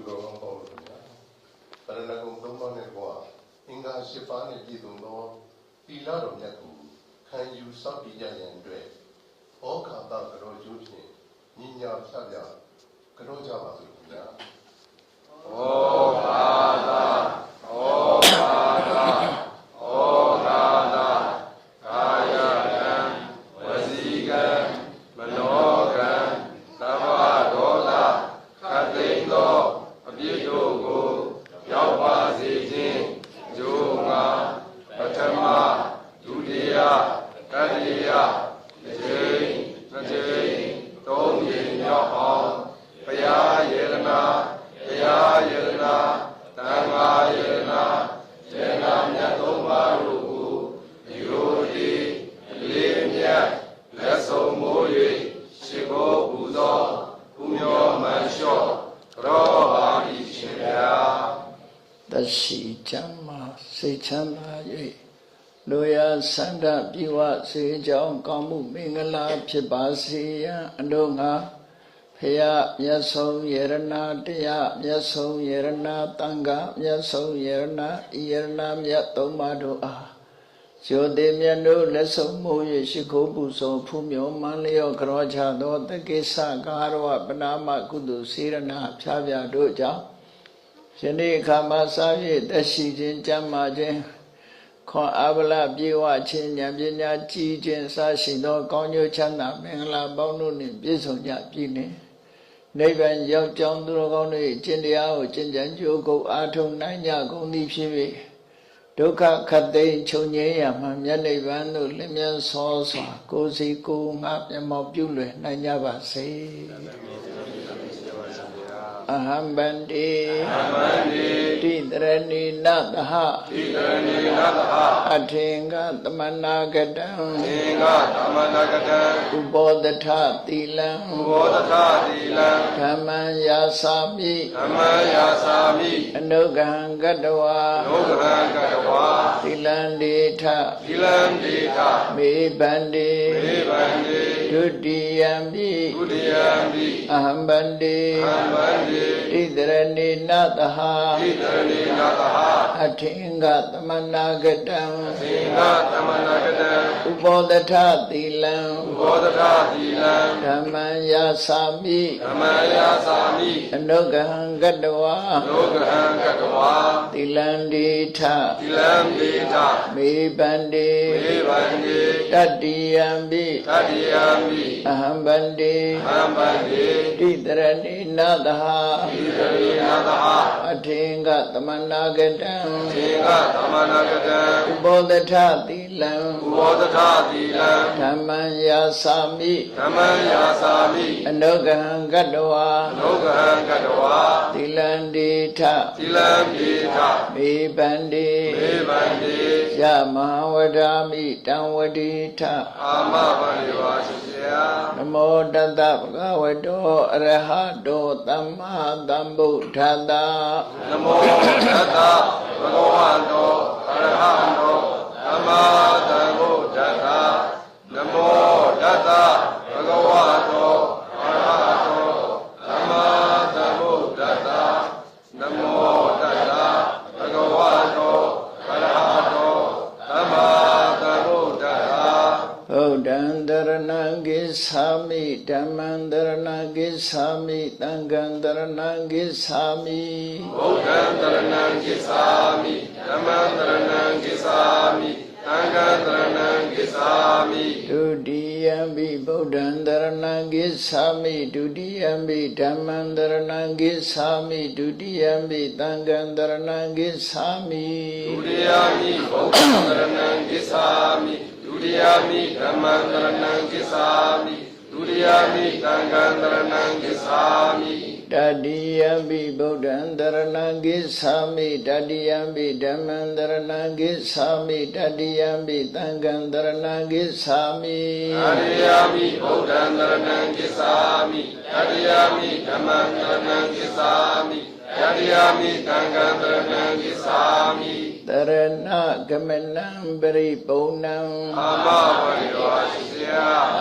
သူတော်ကောင်းပေါင်းလို့ဗျာပရဏဂုံသုံးပါးနဲ့ကွာအင်္ဂါ၈ပါးနဲ့ပြည့်စုံသောသီလတော်မြတ်ကိုခံယူစောင့်တည်ကြရန်အတွက်ဩဃာတကရောကျိုးဖြင့်ညီညာဖြတ်ပြကရောကြပါစို့ဗျာဩဘာသာဩဘာသာဩဘာသာကာယကံဝစီကံမနောကံသဗ္ဗဒေါသခတ်သိမ်းသောအပြစ်တို့ကိုရောက်ပါစေခြင်းဂျိုးငါပထမဒုတိယတတိယတစ်ချိန်နှစ်ချိန်သုံးချိန်မြောက်အောင်ဘုရားယေရနာ တရားယရနာသံဃာယရနာယရနာမြတ်သုံးပါးတို့ကိုယောတိလေးမြတ်လက်ဆုံးမိုး၍ရှိခိုးပူဇော်ပူမျောမှန်လျှော့ကြောပါ၏ရှင်ဗျာ တရှိချမ်းမာ စိတ်ချမ်းသာ၍လူရဆန္ဒပြေဝစေကြောင်းကောင်းမှုမင်္ဂလာဖြစ်ပါစေရန်အလို့ငါဖရာမြတ်ဆုံးယရနာတရားမြတ်ဆုံးယရနာတန်ခါမြတ်ဆုံးယရနာဤယရနာမြတ်သုံးပါးတို့အားဇောတိမြတ်တို့လက်ဆုံးမိုး၍ရှိခိုးပူဇော်ဖူးမြော်မန်းလျော့ကြောချသောတက္ကိစ္စကာရဝပနာမကုသိုလ်စေရနာဖြားပြတို့ကြောင့် ယနေ့အခါမှာစာရည်တက်ရှိခြင်းကြမ်းမာခြင်းခွန်အားဗလပြေဝခြင်းဉာဏ်ပညာကြည်ခြင်းစရှိသောကောင်းကျိုးချမ်းသာမင်္ဂလာပေါင်းတို့နှင့်ပြည့်စုံကြပြီနှင့်နိဗ္ဗာန်ရောက်ကြောင်းသူတော်ကောင်းတို့၏ကျင့်တရားကိုကျင့်ကြံကြိုးကုန်အားထုတ်နိုင်ကြကုန်သည်ဖြစ်၍ဒုက္ခခတ်သိမ်းချုပ်ငြိမ်းရမှမြတ်နိဗ္ဗာန်သို့လင်းမြန်စောစွာကိုယ်စီကိုယ်ငါမျက်မှောက်ပြုလွယ်နိုင်ကြပါစေ အဟံဗန္တိသမန္တိတိတရဏီနသဟဣတရဏီနသဟအထင်္ဂသမနာကတံသင်္ဃသမဏကတံဥပောတထသီလံဘောဓထသီလံဓမ္မံယာစာမိဓမ္မယာစာမိအနုဂံကတဝါလောကရံကတဝါသီလံဒေထသီလံဒေထမေဗန္တိမေဗန္တိဒုတိယံပိဒုတိယံပိအဟံဗန္တိသံဗန္တိတိတရဏီနသဟဣတရဏီနာသဟအထင်္ဂသမနာကတံသင်္ဃသမဏကတံဥပောတထသီလံဘောဓထသီလံဓမ္မံယာစာမိဓမ္မယာစာမိအနုဂံကတဝါလောကရံကတဝါသီလံဒေထသီလံဒေထမေဗန္တိမေဗန္တိတတ္တိယံပိတတိယံပိအဟံဗန္တိသံဗန္တိတိတရဏိနသဟဣတရိနာသဟအထင်္ဂသမနာကတံသင်္ဃသမဏကတံဥပောတထသီလံဥဘောဓထသီလံဓမ္မံယာစာမိဓမ္မယာစာမိအနုဂံကတဝါလောကရံကတဝါသီလံဒေထသီလံဒေထမေဗန္တိမေဗန္တိယမဟာဝဒာမိတံဝတိထအာမဗန္တိပါရှိစေယန မောတတဗုဒ္ဓဝတ္တောအရဟတောသမ္မာသမ္ဗုဒ္ဓတ္တနမောတတ္တဘဂဝန္တောအရဟံတောသမ္မာသမ္ဗုဒ္ဓတ္တနမောတတ္တဘဂဝန္တောအရဟံတောသမ္မာသမ္ဗုဒ္ဓတ္တနမောတတ္တဘဂဝန္တောအရဟံတောသမ္မာသမ္ဗုဒ္ဓတ္တ ဗုဒ္ဓံ တရဏံဂစ္ဆာမိဓမ္မံတရဏံဂစ္ဆာမိသံဃံတရဏံဂစ္ဆာမိဗုဒ္ဓံတရဏံကိသာမိဓမ္မံတရဏံကိသာမိသံဃံတရဏံကိသာမိဒုတိယံပိဗုဒ္ဓံတရဏံဂစ္ဆာမိဒုတိယံပိဓမ္မံတရဏံဂစ္ဆာမိဒုတိယံပိသံဃံတရဏံဂစ္ဆာမိဒုတိယမိဗုဒ္ဓံတရဏံကိသာမိဒု တိယမိဓမ္မံတရဏံကိသာမိဒုတိယမိသံဃံတရဏံကိသာမိတတိယံပိဗုဒ္ဓံတရဏံဂစ္ဆာမိတတိယံပိဓမ္မံတရဏံဂစ္ဆာမိတတိယံပိသံဃံတရဏံဂစ္ဆာမိအရိယမိဗုဒ္ဓံတရဏံကိသာမိတတိယမိဓမ္မံတရဏံကိသာမိတတိယမိသံဃံတရဏံကိသာမိ တရဏဂမနံပရိပုံဏံအာမဝရိဝါရှိစေယယ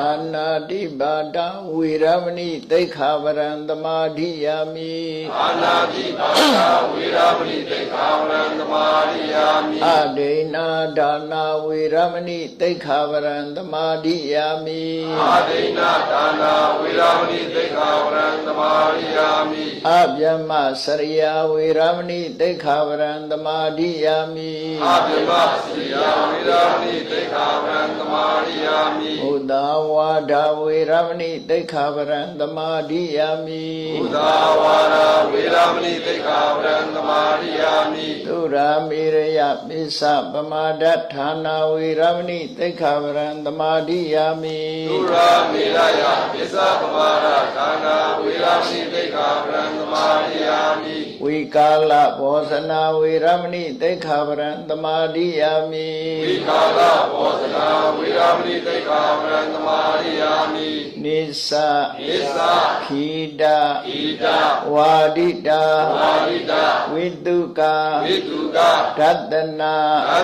အာနာတိပါဒံဝေရမဏိသိက္ခာပရံသမာဓိယာမိအာနာတိပါဒဝေရမဏိတေခာဝရံသမာရိယာမိအဒိနာဒါနာဝေရမဏိသိက္ခာပရံသမာဓိယာမိအာဒိနာဒါနာဝေရမဏိတေခာဝရံသမာရိယာမိအဗျမစရိယာဝေရမဏိသိက္ခာပရံသမာဓိယာမိအာဗိမစီယဝေရမဏိတေခာဝရံသမာရိယာမိဘုဒ္ဓဝါဒဝေရမဏိသိက္ခာပရံသမာဓိယာမိဘုဒ္ဓဝါဒဝေရမဏိတေခာဝရံသမာရိယာမိသုရာမေရယပိစပမာဒဌာနာဝေရမဏိသိက္ခာပရံသမာဓိယာမိသုရာမေရယပိစ္ဆပမာရဒါနာဝေရမဏိတေခာဝရံသမာရိယာမိ ဝိကာလဘောဇနာဝေရမဏိသိက္ခာပရံသမာဓိယာမိဝိခာလဘောဇနာဝေရမဏိတေခာဝရံသမာရိယာမိ နိစ္စဣသခိတဣတဝါဒိတာဝါရိတဝိတုကာဝိတုကဒတနာ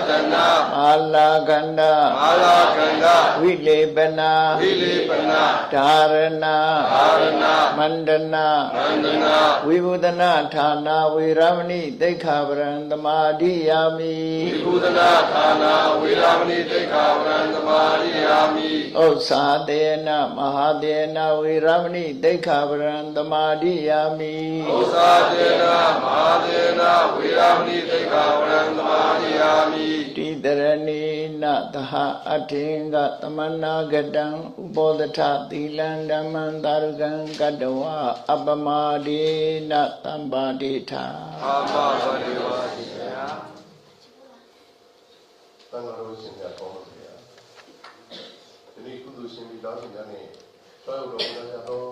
သတနာမာလာကန္ဒမာလာကန္ဒဝိလေပနာဝိလေပနာဓာရဏအာရဏမန္တနာနန္ဒနာဝိဘုဒနာဌာနာဝေရမဏိသိက္ခာပရံသမာဓိယာမိဝိဘုဒနာဌာနာဝေရမဏိတေခာဝရံသမာရိယာမိဥစ္စာတေနမဟာတေနဝေရမဏိသိက္ခာပရံသမာဓိယာမိဥစ္စာတေနမဟာတေနဝေရမဏိတေခာဝရံသမာရိယာမိတိတရဏိနသဟအထေင်္ဂသမနာဂတံဥပောဒထသီလံဓမ္မံသာရုကံကတ္တဝအပမဒေနသံပါတိထာအာမဘရိဝါတိယတန်ဃာတော်ရှင်များကောင်းပါဗျာဒီနေ့ကုသိုလ်ရှင်မိသားစုများနဲ့ ဆောရောက်တော်မူလာကြသော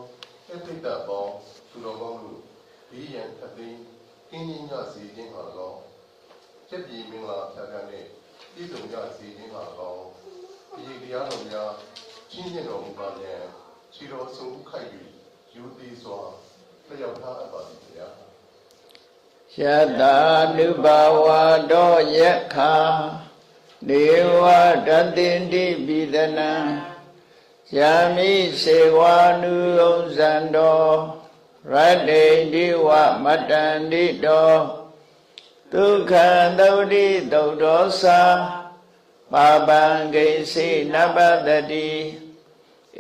အတိတ်တပေါင်းသူတော်ကောင်းတို့ဒီရန်ခတ်သိမ်းကင်းကြီးညစီခြင်းဟာ၎င်းချက်ပြည်မင်္ဂလာဖြာဖြာနဲ့ပြည်စုံညစီခြင်းဟာ၎င်းဒီတရားတော်များချင်းမြတ်တော်မူပါပြန်ခြေတော်ဆုံးခိုက်၍ယူသည်စွာလျှောက်ထားအပ်ပါသည်ဗျာယတာနုဘဝတောယက္ခာဒေဝတတိန္တိပိဒနံ ယမိစေဝာနုဥဇ္ဇံတောရတ္တိဒီဝမတ္တန္တိတောဒုက္ခံသုတိသုတ်တော်သာပါပံဂိစိနပတ္တိ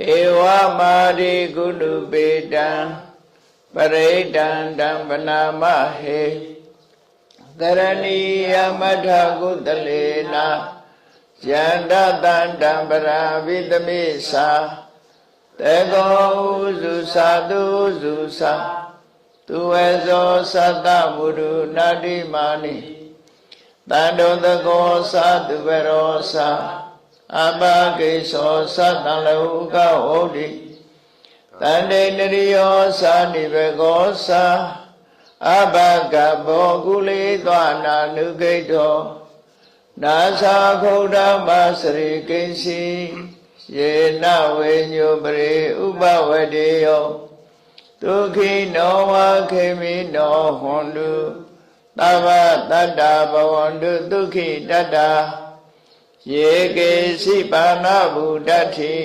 ဧဝမာရိကုလူပေတံပရိဒန္တံဗနာမဟေကရဏီယမထကုတလေနာ ယန္တတန္တံပရာဝိသမိသာတေကောဥစုသာတုဥစုသာသူဝေဇောသတ္တမုရုနာတိမာနိတန္တောတကောသာသူဝရောသာအဘဂိသောသတ္တလောကဟောတိတန္တေနရိယောသာနိဘကောသာအဘဂဘောကုလေသွားနာနုဂိတော နာသာခုဒ္ဓမစရိကိဉ္စီယေနဝေညုပရိဥပဝတေယောဒုက္ခိနောဝခေမိနောဟွန်တုသဗ္ဗတတ္တဘဝန္တုဒုက္ခိတတ္တာယေကေစိပါဏဗုဒ္ဓတိ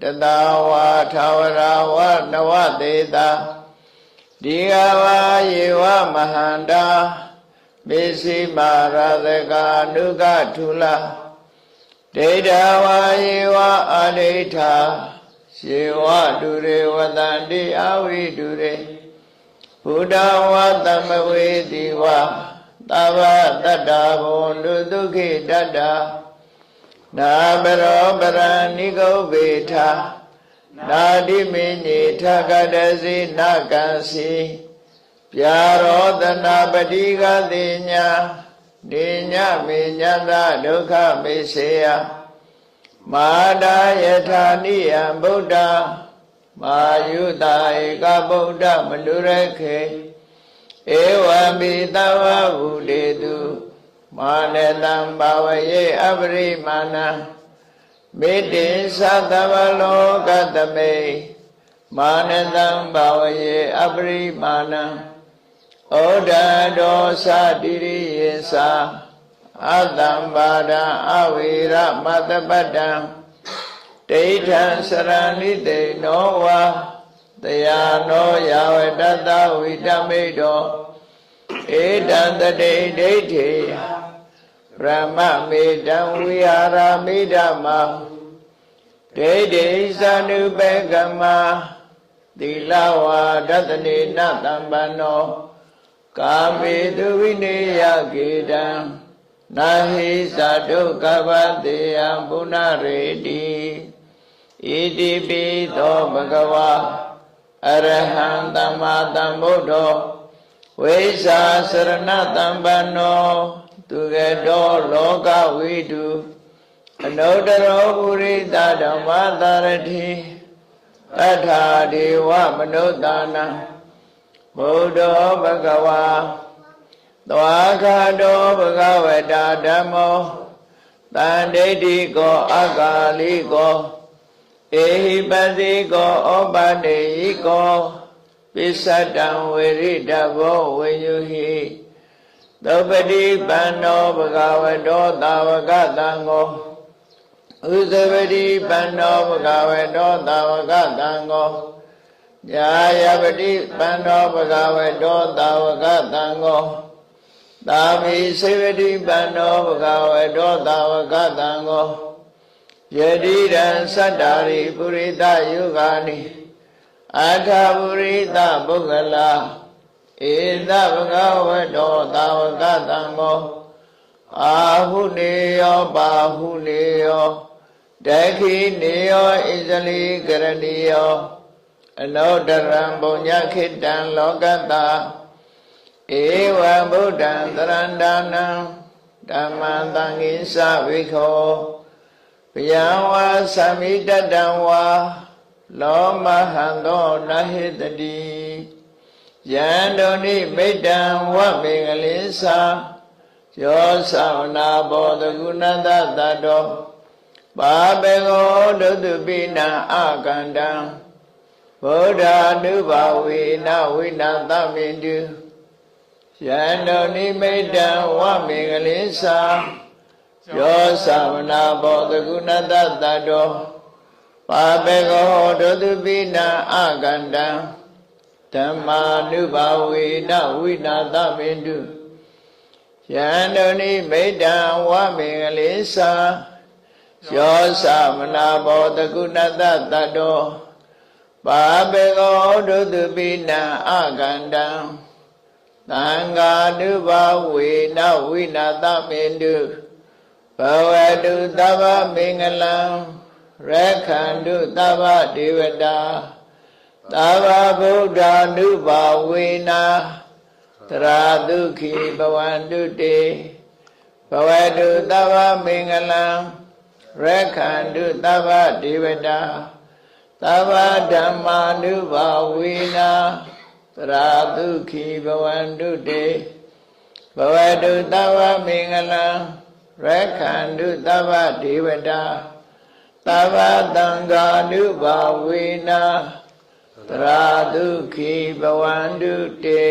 တတဝါထာဝရဝနဝတေတာဒီဃဝါယေဝမဟန္တာ မေစီမာရသကာနုကထုလဒိဋ္ဌဝါယေဝအာဒိဋ္ဌာယေဝဒုရေဝတန္တိအဝိဒုရေဘုဒ္ဓဝါသမဝေတိဝသဗ္ဗတတ္တာဘုံဒုဒုက္ခိတတ္တာနာဘရောပရဏိကုဗေထနာတိမေညေထကတစီနာကံစီ ပြာရောတနာပတိကတိညာနေညမေညတဒုက္ခမေစေယမာဒယထာနိယံဗုဒ္ဓမာယုတာဧကဗုဒ္ဓမလူရခေဧဝံမိတဝဗုဒေတုမာနတံဘာဝယေအပရိမာဏံမေတ္တိသတ္တဝလောကတမေမာနတံဘာဝယေအပရိမာဏံ ဩဒဒောသတိရိယေသာအတ္တံပါဒံအဝိရမတ္တပတ္တံဒိဋ္ဌံစရဏိတေနောဝါတယာနောယာဝတတဝိတမိတောဧတံတတေဒိဋ္ဌိဗြဟ္မမေတံဝိဟာရမိဓမ္မာဒိဋ္ဌိသနုပေကမသီလဝါဒတနေနတံပန္နော ကာမေတုဝိနေယကေတံနာဟိသဒုက္ခပတေယံဘုနာရေတိဣတိပိသောဘဂဝါအရဟံသမ္မာသမ္ဗုဒ္ဓောဝိဇာစရဏတံပန္နောသူကတောလောကဝိတုအနုတ္တရောပုရိသဓမ္မသာရတိတထာဒေဝမနုဿာနံ ဘုဒ္ဓောဘဂဝါသွားခတောဘဂဝတာဓမ္မောတန်ဒိဋ္ဌိကောအကာလိကောဧဟိပတိကောဩပတေဟိကောပိစ္ဆတံဝေရိတဘောဝေယုဟိသောပတိပန္နောဘဂဝတောတာဝကတံကိုဥဇဝတိပန္နောဘဂဝတောတာဝကတံကို ညာယပတိပန္နောဘဂဝတောတာဝကတံကိုသာမိစေဝတိပန္နောဘဂဝတောတာဝကတံကိုယတိရံသတ္တာရိပုရိသယုဂာနိအာထာပုရိသပုဂ္ဂလာဧသဘဂဝတောတာဝကတံမောအာဟုနေယောပါဟုနေယောဒခိနေယောဣဇလိကရဏီယော အနောတရံဘုံညခိတံလောကတာဧဝံဗုဒ္ဓံသရန္တာနံဓမ္မံသံဃိသဝိခောဘယံဝါသမိတတံဝါလောမဟံသောနဟိတတိယန္တုန်ိမိတ္တံဝမေကလိသာယောသဝနာဘောတကုဏတတတောပါဘေကောဒုတုပိနံအကန္တံ ဗုဒ္ဓ ानु ဘာဝေနဝိနသမိတုယန္တုန်ိမိတ္တံဝမေကလိသာယောသဝနာဘောတကုဏတတတောပါဘေကောဒုတုပိနံအကန္တံဓမ္မာနုဘာဝေနဝိနာသမေတုယန္တုန်ိမိတ္တံဝမေကလိသာယောသမနာဘောတကုဏတတတော ပါဘေကောဒုတုပိနံအကန္တံသံဃာနုဘာဝေနဝိနာသမေတုဘဝတုသဗ္ဗမင်္ဂလံရခန္တုသဗ္ဗဒေဝတာသဗ္ဗဗုဒ္ဓ ानु ဘာဝေနာတရာဒုခိဘဝန္တုတေဘဝတုသဗ္ဗမင်္ဂလံရခန္တုသဗ္ဗဒေဝတာ သဗ္ဗဓမ္မာနုဘာဝေနာတရာဒုခိဘဝန္တုတေဘဝတုသဗ္ဗမင်္ဂလံရခန္တုသဗ္ဗဒေဝတာသဗ္ဗတံဃာနုဘာဝေနာတရာဒုခိဘဝန္တုတေ